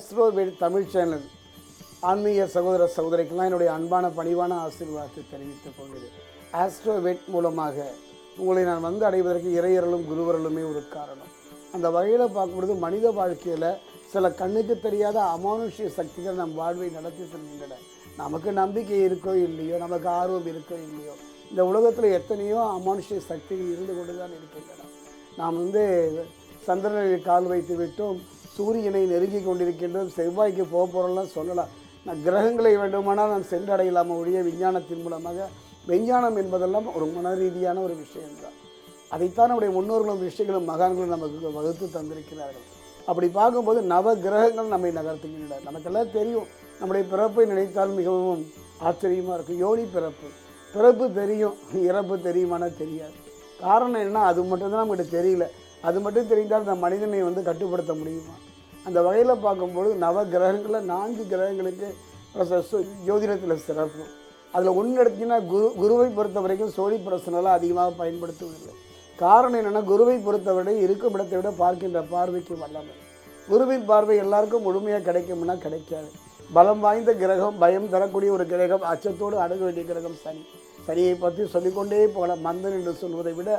Astroved Tamil channel ஆன்மீக சகோதர சகோதரிக்கெல்லாம் என்னுடைய அன்பான பணிவான ஆசீர்வாதத்தை தெரிவித்துக் கொள்கிறேன். ஆஸ்ட்ரோவேட் மூலமாக உங்களை நான் வந்து அடைவதற்கு இறையரலும் குருவரலுமே ஒரு காரணம். அந்த வகையில் பார்க்கும்பொழுது மனித வாழ்க்கையில் சில கண்ணுக்கு தெரியாத அமானுஷ்ய சக்திகள் நம் வாழ்வை நடத்தி செல்கின்றன. நமக்கு நம்பிக்கை இருக்கோ இல்லையோ நமக்கு ஆர்வம் இருக்கோ இல்லையோ இந்த உலகத்தில் எத்தனையோ அமானுஷ்ய சக்திகள் இருந்து கொண்டு தான் இருக்கின்றன. நாம் வந்து சந்திரனில் கால் வைத்து விட்டோம். சூரியனை நெருங்கி கொண்டிருக்கின்றோம் செவ்வாய்க்கு போக போகிறோம்லாம் சொல்லலாம். நான் கிரகங்களை வேண்டுமானால் நான் சென்றடையலாம ஒழிய விஞ்ஞானத்தின் மூலமாக? விஞ்ஞானம் என்பதெல்லாம் ஒரு மன ரீதியான ஒரு விஷயம்தான். அதைத்தான் நம்முடைய முன்னோர்களும் விஷயங்களும் மகான்களும் நமக்கு வகுத்து தந்திருக்கிறார்கள். அப்படி பார்க்கும்போது நவ கிரகங்கள் நம்மை நகர்த்துகின்றன. நமக்கெல்லாம் தெரியும். நம்முடைய பிறப்பை நினைத்தால் மிகவும் ஆச்சரியமாக இருக்கும். யோனி பிறப்பு. பிறப்பு தெரியும் இறப்பு தெரியுமானா தெரியாது. காரணம் என்ன அது மட்டும்தான் நம்மகிட்ட தெரியல. அது மட்டும் தெரிந்தால் அந்த மனிதனை வந்து கட்டுப்படுத்த முடியுமா? அந்த வகையில் பார்க்கும்போது நவ கிரகங்களில் நான்கு கிரகங்களுக்கு ஜோதிடத்தில் சிறப்பு. அதில் ஒன்று எடுத்திங்கன்னா குரு குருவை பொறுத்த வரைக்கும் சோழி பிரசனெல்லாம் அதிகமாக பயன்படுத்துவதில்லை. காரணம் என்னென்னா குருவை பொறுத்தவரை இருக்கும் இடத்தை விட பார்க்கின்ற பார்வைக்கு வல்லமை. குருவின் பார்வை எல்லாருக்கும் முழுமையாக கிடைக்கும்னா கிடைக்காது. பலம் வாய்ந்த கிரகம் பயம் தரக்கூடிய ஒரு கிரகம் அச்சத்தோடு அணுக வேண்டிய கிரகம் சனி. சனியை பற்றி சொல்லிக்கொண்டே போகலாம். மந்தன் என்று சொல்வதை விட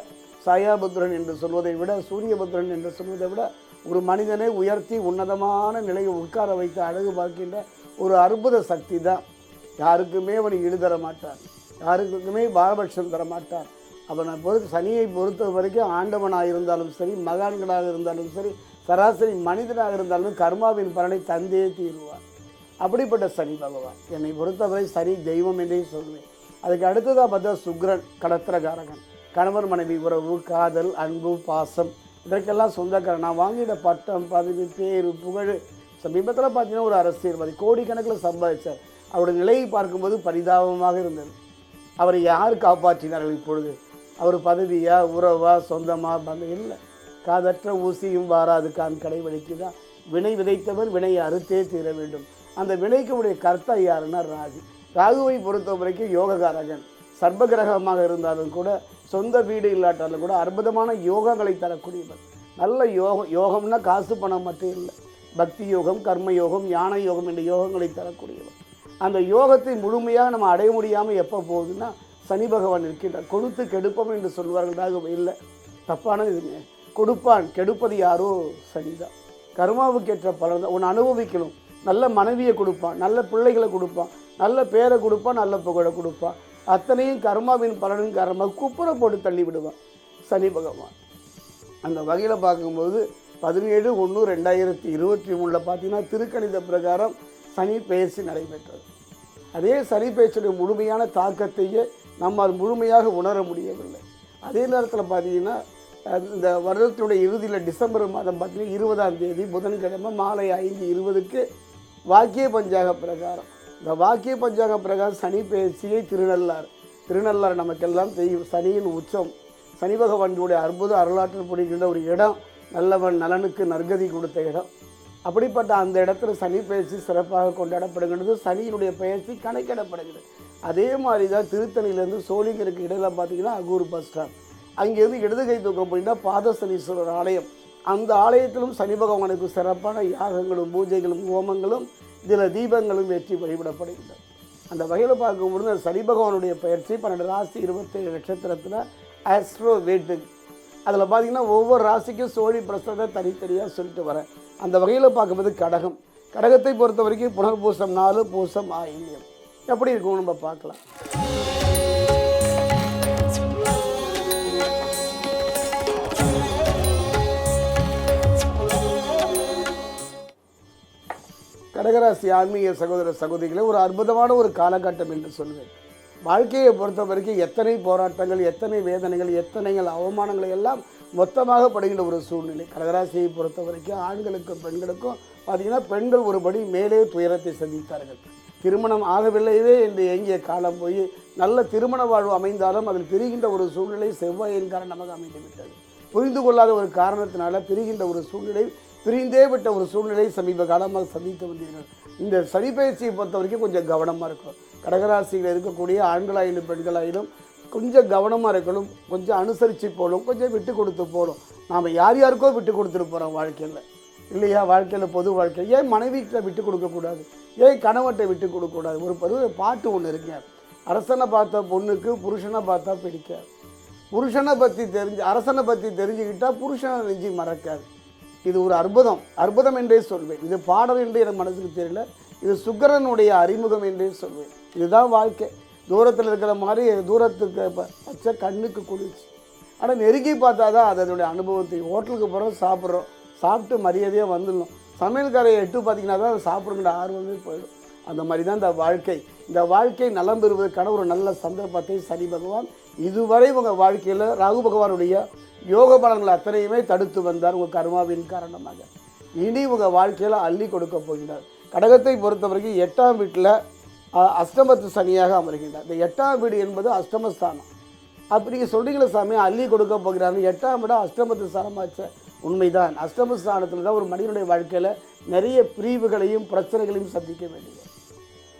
சாயாபுத்திரன் என்று சொல்வதை விட சூரியபுத்திரன் என்று சொல்வதை விட ஒரு மனிதனை உயர்த்தி உன்னதமான நிலையை உட்கார வைத்து அழகு பார்க்கின்ற ஒரு அற்புத சக்தி தான். யாருக்குமே அவன் ஈடுதர மாட்டான் யாருக்குமே பாரபட்சம் தர மாட்டான் அவனை பொறுத்து சனியை பொறுத்த வரைக்கும் ஆண்டவனாக இருந்தாலும் சரி மகான்களாக இருந்தாலும் சரி சராசரி மனிதனாக இருந்தாலும் கர்மாவின் பலனை தந்தே தீருவான் அப்படிப்பட்ட சனி பகவான். என்னை பொறுத்தவரை சனி தெய்வம் என்றே சொல்வேன். அதுக்கு அடுத்ததாக பார்த்தா சுக்ரன் கடத்திரகாரகன் கணவன் மனைவி உறவு காதல் அன்பு பாசம். இதற்கெல்லாம் சொந்தக்காரன். நான் வாங்கிட பட்டம் பதவி பேர் புகழ் சமீபத்தில் பார்த்தீங்கன்னா ஒரு அரசியல்வாதி கோடிக்கணக்கில் சம்பாதிச்சார். அவருடைய நிலையை பார்க்கும்போது பரிதாபமாக இருந்தது. அவரை யார் காப்பாற்றினார்கள் இப்பொழுது? அவர் பதவியா உறவா சொந்தமா பந்தம் இல்லை. காதற்ற ஊசியும் வாராது கான் கடை வலிக்குதான் வினை விதைத்தவர் வினையை அறுத்தே தீர வேண்டும். அந்த வினைக்கு உடைய கர்த்தா யாருன்னா ராகு ராகுவை பொறுத்த வரைக்கும் யோககாரகன் சர்ப்பகிரகமாக இருந்தாலும் கூட சொந்த வீடு இல்லாட்டாலும் கூட அற்புதமான யோகங்களை தரக்கூடியவர். நல்ல யோகம் யோகம்னா காசு பணம் மட்டும் இல்லை. பக்தி யோகம் கர்ம யோகம் ஞான யோகம் என்ற யோகங்களை தரக்கூடியவர். அந்த யோகத்தை முழுமையாக நம்ம அடைய முடியாமல் எப்போ போகுதுன்னா சனி பகவான் இருக்கின்றார் கொடுத்து கெடுப்போம் என்று சொல்வார்கள். இல்லை. தப்பானது இதுங்க. கொடுப்பான் கெடுப்பது யாரோ சனிதான். கர்மாவுக்கு ஏற்ற பலன் தான். உன்னை அனுபவிக்கணும். நல்ல மனைவியை கொடுப்பான். நல்ல பிள்ளைகளை கொடுப்பான். நல்ல பேரை கொடுப்பான். நல்ல புகழை கொடுப்பான். அத்தனையும் கர்மாவின் பலனும் காரணமாக குப்புற போட்டு தள்ளி விடுவான் சனி பகவான். அந்த வகையில் பார்க்கும்போது பதினேழு ஒன்று ரெண்டாயிரத்தி இருபத்தி மூணில் பார்த்தீங்கன்னா திருக்கணித பிரகாரம் சனி பெயர்ச்சி நடைபெற்றது. அதே சனி பெயர்ச்சியுடைய முழுமையான தாக்கத்தையே நம்மால் முழுமையாக உணர முடியவில்லை. அதே நேரத்தில் பார்த்தீங்கன்னா இந்த வருடத்தினுடைய இறுதியில் டிசம்பர் மாதம் பார்த்தீங்கன்னா இருபதாம் தேதி புதன்கிழமை மாலை ஐந்து இருபதுக்கு வாக்கிய பஞ்சாக பிரகாரம். இந்த வாக்கிய பஞ்சாங்க பிரகாரம் சனி பேச்சியை திருநள்ளார் திருநள்ளார் நமக்கெல்லாம் தெரியும். சனியின் உச்சம். சனி பகவானுடைய அற்புத அருளாற்றல் புரிகின்ற ஒரு இடம். நல்லவன் நலனுக்கு நற்கதி கொடுத்த இடம். அப்படிப்பட்ட அந்த இடத்துல சனி பயிற்சி சிறப்பாக கொண்டாடப்படுகின்றது. சனியினுடைய பயிற்சி கணக்கிடப்படுகிறது. அதே மாதிரி தான் திருத்தணியிலேருந்து சோழிங்கருக்கு இடையில பார்த்தீங்கன்னா அகூர் பஸ் ஸ்டாண்ட் அங்கேருந்து இடதுகை தூக்கம் போயிட்டா பாதசனீஸ்வரர் ஆலயம். அந்த ஆலயத்திலும் சனி பகவானுக்கு சிறப்பான யாகங்களும் பூஜைகளும் ஹோமங்களும் இதில் தீபங்களும் ஏற்றி வழிபடப்படுகின்றன. அந்த வகையில் பார்க்கும்பொழுது அந்த சனி பகவானுடைய பயிற்சி பன்னெண்டு ராசி இருபத்தேழு நட்சத்திரத்தில் ஆஸ்ட்ரோ வேட்டு அதில் பார்த்தீங்கன்னா ஒவ்வொரு ராசிக்கும் சோழி பிரசத்தை தனித்தனியாக சொல்லிட்டு வரேன். அந்த வகையில் பார்க்கும்போது கடகம். கடகத்தை பொறுத்த வரைக்கும் புனர்பூசம் நாலு பூசம் ஆயில்யம். எப்படி இருக்கும் நம்ம பார்க்கலாம். கடகராசி ஆன்மீக சகோதர சகோதரிகளை ஒரு அற்புதமான ஒரு காலகட்டம் என்று சொல்வேன். வாழ்க்கையை பொறுத்த வரைக்கும் எத்தனை போராட்டங்கள் எத்தனை வேதனைகள் எத்தனைகள் அவமானங்களை எல்லாம் மொத்தமாக படுகின்ற ஒரு சூழ்நிலை. கடகராசியை பொறுத்த வரைக்கும் ஆண்களுக்கும் பெண்களுக்கும் பார்த்தீங்கன்னா பெண்கள் ஒருபடி மேலே துயரத்தை சந்தித்தார்கள். திருமணம் ஆகவில்லையே என்று ஏங்கிய காலம் போய் நல்ல திருமண வாழ்வு அமைந்தாலும் அதில் பிரிகின்ற ஒரு சூழ்நிலை செவ்வாயின் காரணமாக அமைந்துவிட்டது. புரிந்து கொள்ளாத ஒரு காரணத்தினால பிரிகின்ற ஒரு சூழ்நிலை பிரிந்தே விட்ட ஒரு சூழ்நிலை சமீப காலமாக சந்தித்து வந்தீர்கள். இந்த சனிப்பயிற்சியை பொறுத்த வரைக்கும் கொஞ்சம் கவனமாக இருக்கும் கடகராசியில் இருக்கக்கூடிய ஆண்களாயிலும் பெண்களாயிலும் கொஞ்சம் கவனமாக இருக்கணும். கொஞ்சம் அனுசரித்து போகணும். கொஞ்சம் விட்டு கொடுத்து போகணும். நாம் யார் யாருக்கோ விட்டு கொடுத்துட்டு போகிறோம் வாழ்க்கையில். இல்லையா? வாழ்க்கையில் பொது வாழ்க்கை. ஏன் மனைவிக்கிட்ட விட்டு கொடுக்கக்கூடாது ஏன் கணவட்டை விட்டு கொடுக்கக்கூடாது ஒரு பருவ பாட்டு ஒன்று இருக்குங்க. அரசனை பார்த்த பொண்ணுக்கு புருஷனை பார்த்தா பிடிக்காது புருஷனை பற்றி தெரிஞ்சு அரசனை பற்றி தெரிஞ்சுக்கிட்டால் புருஷனை நெஞ்சு மறக்காது. இது ஒரு அற்புதம் அற்புதம் என்றே சொல்வேன். இது பாடல் என்று எனக்கு மனசுக்கு தெரியல. இது சுக்கரனுடைய அறிமுகம் என்றே சொல்வேன். இதுதான் வாழ்க்கை. தூரத்தில் இருக்கிற மாதிரி தூரத்துக்கு பச்சை கண்ணுக்கு குளிர்ச்சி. ஆனால் நெருங்கி பார்த்தா தான் அது அதனுடைய அனுபவத்தை. ஹோட்டலுக்கு போகிறோம் சாப்பிட்றோம். சாப்பிட்டு மரியாதையாக வந்துடணும். சமையல்காரையை எட்டு பார்த்தீங்கன்னா தான் அதை சாப்பிடுங்கிற ஆர்வமே போயிடும். அந்த மாதிரி தான் இந்த வாழ்க்கை. இந்த வாழ்க்கை நலம் பெறுவதற்கான ஒரு நல்ல சந்தர்ப்பத்தை சனி பகவான் இதுவரை உங்கள் வாழ்க்கையில் ராகு பகவானுடைய யோக பலன்கள் அத்தனையுமே தடுத்து வந்தார் உங்கள் கர்மாவின் காரணமாக. இனி உங்கள் வாழ்க்கையில் அள்ளி கொடுக்க போகிறார் கடகத்தை பொறுத்தவரைக்கும் எட்டாம் வீட்டில் அஷ்டமத்து சனியாக அமர்கின்றார். இந்த எட்டாம் வீடு என்பது அஷ்டமஸ்தானம். அப்படி நீங்கள் சொல்கிறீங்களே சாமி அள்ளி கொடுக்க போகிறாரு. எட்டாம் விட அஷ்டமத்து ஸ்தானமாச்ச உண்மைதான். அஷ்டமஸ்தானத்தில் தான் ஒரு மனிதனுடைய வாழ்க்கையில் நிறைய பிரிவுகளையும் பிரச்சனைகளையும் சந்திக்க வேண்டியது.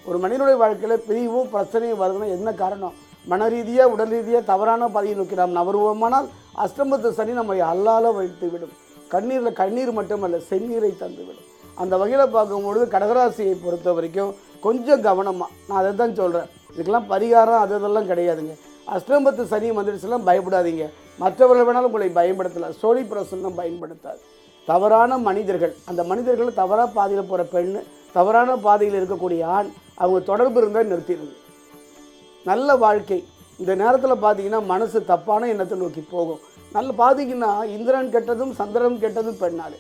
ஒரு மனிதனுடைய வாழ்க்கையில் பிரிவும் பிரச்சனையும் வருதுன்னா என்ன காரணம்? மன ரீதியாக உடல் ரீதியாக தவறான பாதையை நோக்கி நாம் நவருவோமானால் அஷ்டமத்து சனி நம்மை அல்லால வைத்து விடும் கண்ணீரில் கண்ணீர் மட்டுமல்ல செந்நீரை தந்துவிடும். அந்த வகையில் பார்க்கும்பொழுது கடகராசியை பொறுத்த வரைக்கும் கொஞ்சம் கவனமாக நான் அதை தான் சொல்கிறேன் இதுக்கெல்லாம் பரிகாரம் அது இதெல்லாம் கிடையாதுங்க. அஷ்டமத்து சனி வந்துடுச்சுலாம் பயப்படாதீங்க. மற்றவர்கள் வேணாலும் உங்களை பயன்படுத்தலாம். சோழி பிரசன்னம் பயன்படுத்தாது. தவறான மனிதர்கள் அந்த மனிதர்கள் தவறாக பாதையில் போகிற பெண் தவறான பாதையில் இருக்கக்கூடிய ஆண் அவங்க தொடர்பு இருந்தால் நிறுத்திடுங்க. நல்ல வாழ்க்கை. இந்த நேரத்தில் பார்த்தீங்கன்னா மனசு தப்பான எண்ணத்தை நோக்கி போகும். நல்ல பார்த்தீங்கன்னா இந்திரன் கெட்டதும் சந்திரன் கெட்டதும் பெண்ணாள்.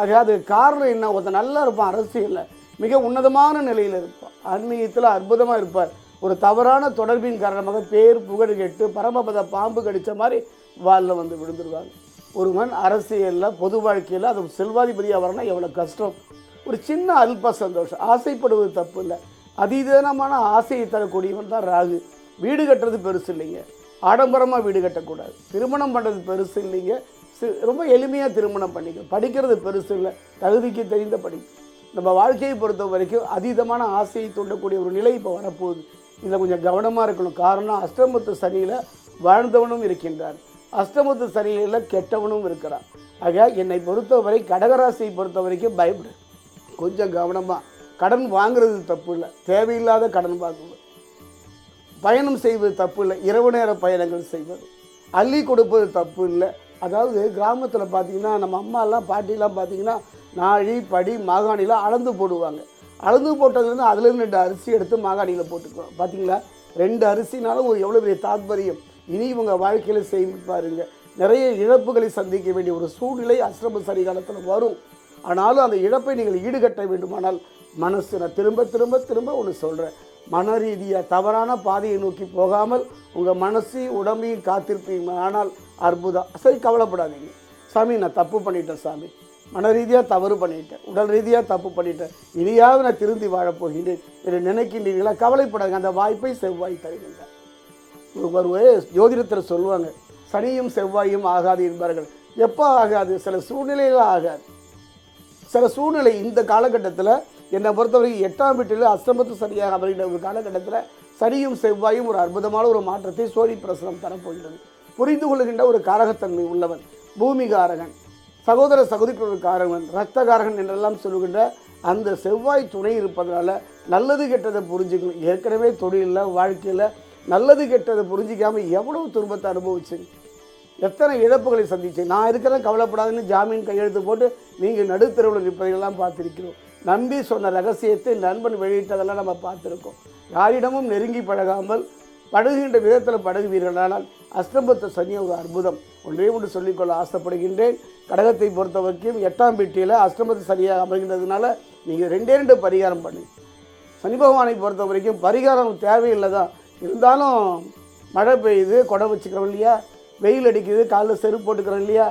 ஆக அது காரணம் என்ன? ஒருத்தன் நல்லா இருப்பான் அரசியலில். மிக உன்னதமான நிலையில் இருப்பான். ஆன்மீகத்தில் அற்புதமாக இருப்பார். ஒரு தவறான தொடர்பின் காரணமாக பேர் புகழ் கெட்டு பரமபத பாம்பு கடித்த மாதிரி வாலில் வந்து விழுந்துருவாங்க. ஒருவன் அரசியலில் பொது வாழ்க்கையில் அது செல்வாதிபதியாக வரணும் எவ்வளோ கஷ்டம். ஒரு சின்ன அல்ப சந்தோஷம். ஆசைப்படுவது தப்பு இல்லை. அதீதனமான ஆசையை தரக்கூடியவன் தான் ராகு. வீடு கட்டுறது பெருசு இல்லைங்க. ஆடம்பரமாக வீடு கட்டக்கூடாது. திருமணம் பண்ணுறது பெருசு இல்லைங்க. ரொம்ப எளிமையாக திருமணம் பண்ணிக்க. படிக்கிறது பெருசு இல்லை. தகுதிக்கு தெரிந்த படிப்பு. நம்ம வாழ்க்கையை பொறுத்த வரைக்கும் அதீதமான ஆசையை தூண்டக்கூடிய ஒரு நிலை இப்போ வரப்போகுது. இதில் கொஞ்சம் கவனமாக இருக்கணும். காரணம் அஷ்டமத்து சனியில் வாழ்ந்தவனும் இருக்கின்றான். அஷ்டமத்து சனியில் கெட்டவனும் இருக்கிறான். ஆக என்னை பொறுத்தவரை கடகராசியை பொறுத்த வரைக்கும் பயப்படு. கொஞ்சம் கவனமாக கடன் வாங்குறது தப்பு இல்லை தேவையில்லாத கடன் வாங்குவது. பயணம் செய்வது தப்பு இல்லை இரவு நேர பயணங்கள் செய்வது. அள்ளி கொடுப்பது தப்பு இல்லை அதாவது கிராமத்தில் பார்த்தீங்கன்னா நம்ம அம்மாலாம் பாட்டிலாம் பார்த்தீங்கன்னா நாழி படி மாகாணிலாம் அளந்து போடுவாங்க. அளந்து போட்டதுலேருந்து அதுலேருந்து ரெண்டு அரிசி எடுத்து மாகாணியில் போட்டுக்குவோம் பார்த்தீங்களா ரெண்டு அரிசினாலும் ஒரு எவ்வளோ பெரிய தாத்பரியம். இனி இவங்க வாழ்க்கையில் செய்து நிறைய இழப்புகளை சந்திக்க வேண்டிய ஒரு சூழ்நிலை அஷ்டம சரி காலத்தில் வரும். ஆனாலும் அந்த இழப்பை நீங்கள் ஈடுகட்ட வேண்டுமானால் மனசு நான் திரும்ப திரும்ப திரும்ப ஒன்று சொல்கிறேன் மன ரீதியாக தவறான பாதையை நோக்கி போகாமல் உங்கள் மனசையும் உடம்பையும் காத்திருப்பீங்க. ஆனால் அற்புதம். சரி கவலைப்படாதீங்க. சாமி நான் தப்பு பண்ணிட்டேன் சாமி. மன ரீதியாக தவறு பண்ணிட்டேன். உடல் ரீதியாக தப்பு பண்ணிட்டேன். இனியாவது நான் திருந்தி வாழப்போகிறேன் என்று நினைக்கின்றீர்களா? கவலைப்படாதீங்க. அந்த வாய்ப்பை செவ்வாய் தருகின்றார். ஒரு ஜோதிடத்தில் சொல்லுவாங்க சனியும் செவ்வாயும் ஆகாது என்பார்கள். எப்போ ஆகாது? சில சூழ்நிலைகள் ஆகாது. சில சூழ்நிலை இந்த காலகட்டத்தில் என்னை பொறுத்தவரைக்கும் எட்டாம் வீட்டில் அஷ்டமத்து சரியாக அமைகிற ஒரு காலகட்டத்தில் சனியும் செவ்வாயும் ஒரு அற்புதமான ஒரு மாற்றத்தை சோழி பிரசனம் தரப்போகிறது. புரிந்து கொள்கின்ற ஒரு காரகத்தன்மை உள்ளவன் பூமிகாரகன் சகோதர சகோதரிக்கு ஒரு காரகன் ரத்தகாரகன் என்றெல்லாம் சொல்லுகின்ற அந்த செவ்வாய் துணை இருப்பதனால நல்லது கெட்டதை புரிஞ்சுக்கணும். ஏற்கனவே தொழிலில் வாழ்க்கையில் நல்லது கெட்டதை புரிஞ்சிக்காமல் எவ்வளவு துன்பத்தை அனுபவிச்சேன். எத்தனை இழப்புகளை சந்திச்சு நான் இருக்கிறேன் கவலைப்படாதுன்னு ஜாமீன் கையெழுத்து போட்டு நீங்கள் நடுத்தருவில் நிற்பதையெல்லாம் பார்த்துருக்கிறோம். நம்பி சொன்ன ரகசியத்தை நண்பன் வெளியிட்டதெல்லாம் நம்ம பார்த்துருக்கோம். யாரிடமும் நெருங்கி பழகாமல் பழகுகின்ற விதத்தில் பழகுவீர்களானால் அஷ்டம்பத்த சனி ஒரு அற்புதம். ஒன்றே ஒன்று சொல்லிக்கொள்ள ஆசைப்படுகின்றேன். கடகத்தை பொறுத்த வரைக்கும் எட்டாம் பெட்டியில் அஷ்டமத்து சரியாக அமைகின்றதுனால நீங்கள் ரெண்டே ரெண்டு பரிகாரம் பண்ணு. சனி பகவானை பொறுத்த வரைக்கும் பரிகாரம் தேவையில்லை தான் இருந்தாலும் மழை பெய்யுது கொடை வச்சுக்கிறோம் இல்லையா? வெயில் அடிக்குது காலில் செருப்பு போட்டுக்கிறோம் இல்லையா?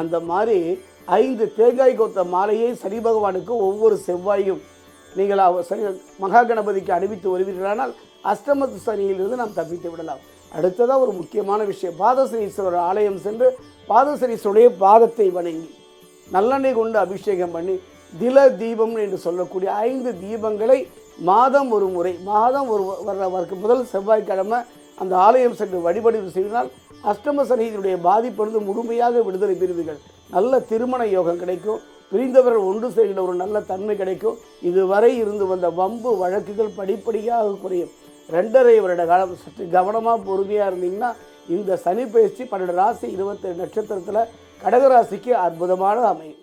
அந்த மாதிரி ஐந்து தேங்காய் கொத்த மாலையை சனி பகவானுக்கு ஒவ்வொரு செவ்வாயும் நீங்கள் அவ- சனி மகா கணபதிக்கு அணிவித்து வருவீர்களானால் அஷ்டமத்து சனியிலிருந்து நாம் தப்பித்து விடலாம். அடுத்ததாக ஒரு முக்கியமான விஷயம். பாதசனீஸ்வரர் ஆலயம் சென்று பாதசனீஸ்வருடைய பாதத்தை வணங்கி நல்லெண்ணெய் கொண்டு அபிஷேகம் பண்ணி தில தீபம் என்று சொல்லக்கூடிய ஐந்து தீபங்களை மாதம் ஒரு முறை மாதம் ஒரு வர்ற வர்க்க முதல் செவ்வாய்க்கிழமை அந்த ஆலயம் சென்று வழிபடிவு செய்தால் அஷ்டம சனியினுடைய பாதிப்பிலிருந்து முழுமையாக விடுதலை பெறுவீர்கள். நல்ல திருமண யோகம் கிடைக்கும். பிரிந்தவர்கள் ஒன்று சேர்கிற ஒரு நல்ல தன்மை கிடைக்கும். இதுவரை இருந்து வந்த வம்பு வழக்குகள் படிப்படியாக குறையும். ரெண்டரை வருட காலம் சற்று கவனமாக பொறுமையாக இருந்தீங்கன்னா இந்த சனி பயிற்சி பன்னெண்டு ராசி இருபத்தேழு நட்சத்திரத்தில் கடகராசிக்கு அற்புதமான அமையும்.